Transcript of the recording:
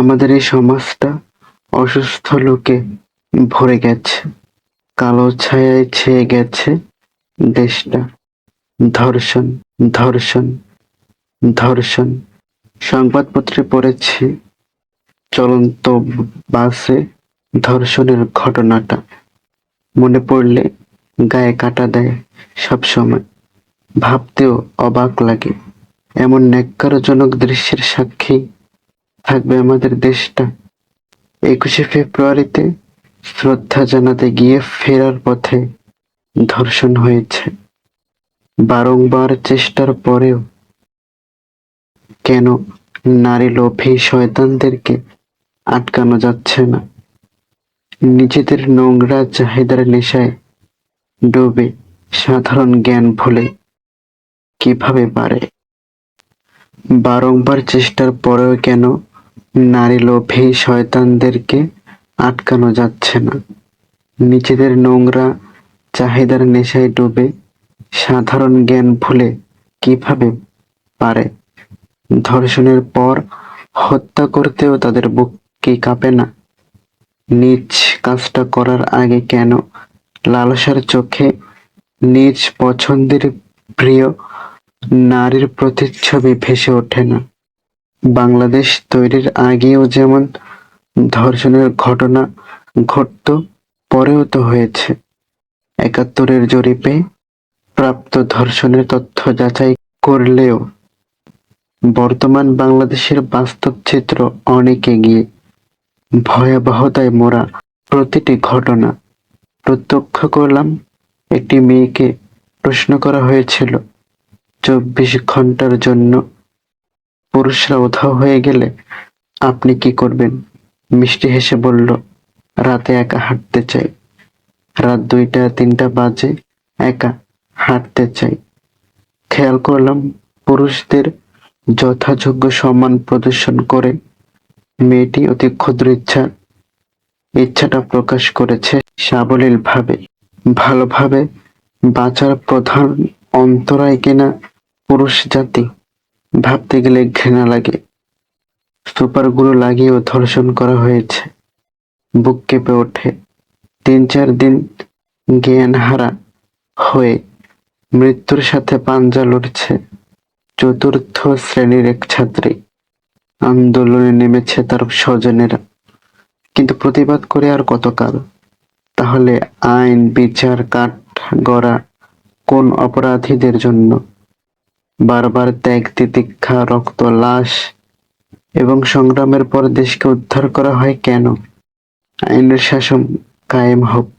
আমাদের এই সমাজটা অসুস্থ লোকে ভরে গেছে, কালো ছায়ায় ছেয়ে গেছে দেশটা। ধর্ষণ ধর্ষণ ধর্ষণ। সংবাদপত্রে পড়েছি, চলন্ত বাসে ধর্ষণের ঘটনাটা। মনে পড়লে গায়ে কাটা দেয় সব সময় ভাবতেও অবাক লাগে। এমন ন্যাক্কারজনক দৃশ্যের সাক্ষী থাকবে আমাদের দেশটা। একুশে ফেব্রুয়ারিতে শ্রদ্ধা জানাতে গিয়ে ফেরার পথে ধর্ষণ হয়েছে। বারংবার চেষ্টার পরেও কেন নারী লোভী শয়তানদেরকে আটকানো যাচ্ছে না? নিজেদের নোংরা চাহিদার নেশায় ডুবে সাধারণ জ্ঞান ভুলে কীভাবে পারে? বারংবার চেষ্টার পরেও কেন নারী লোভী শয়তানদেরকে আটকানো যাচ্ছে না। নিজেদের নোংরা চাহিদার নেশায় ডুবে সাধারণ জ্ঞান ভুলে কীভাবে পারে? ধর্ষণের পর হত্যা করতেও তাদের বুক কি কাঁপে না? নিজ কাজটা করার আগে কেন লালসার চোখে নিজ পছন্দের প্রিয় নারীর প্রতিচ্ছবি ভেসে ওঠে না? বাংলাদেশ তৈরির আগেও যেমন ধর্ষণের ঘটনা ঘটত, পরেও তো হয়েছে। একাত্তরের জরিপে প্রাপ্ত ধর্ষণের তথ্য যাচাই করলেও বর্তমান বাংলাদেশের বাস্তব চিত্র অনেক এগিয়ে। ভয়াবহতায় মোড়া প্রতিটি ঘটনা। প্রত্যক্ষ করলাম, একটি মেয়েকে প্রশ্ন করা হয়েছিল, চব্বিশ ঘণ্টার জন্য পুরুষরা উধাও হয়ে গেলে আপনি কি করবেন? মিষ্টি হেসে বলল, রাতে একা হাঁটতে চাই। রাত দুইটা, তিনটা বাজে, একা হাঁটতে চাই। খেয়াল করলাম পুরুষদের যথাযোগ্য সম্মান প্রদর্শন করে। মেয়েটি অতি ক্ষুদ্র ইচ্ছা, ইচ্ছাটা প্রকাশ করেছে সাবলীল ভাবে ভালোভাবে বাঁচার প্রধান অন্তরায় কিনা পুরুষ জাতি ভাবতে গেলে ঘৃণা লাগে। সুপারগুলো লাগিয়েও ধর্ষণ করা হয়েছে। বুক কেঁপে ওঠে। তিন চার দিন জ্ঞান হারা হয়ে মৃত্যুর সাথে পাঞ্জা লড়ছে চতুর্থ শ্রেণির এক ছাত্রী। আন্দোলনে নেমেছে তার স্বজনেরা। কিন্তু প্রতিবাদ করে আর কতকাল? তাহলে আইন, বিচার কাঠ গড়া কোন অপরাধীদের জন্য? বারবার ত্যাগ, তিতিক্ষা, রক্ত, লাশ এবং সংগ্রামের পর দেশকে উদ্ধার করা হয় কেন? আইনের শাসন কায়েম হোক।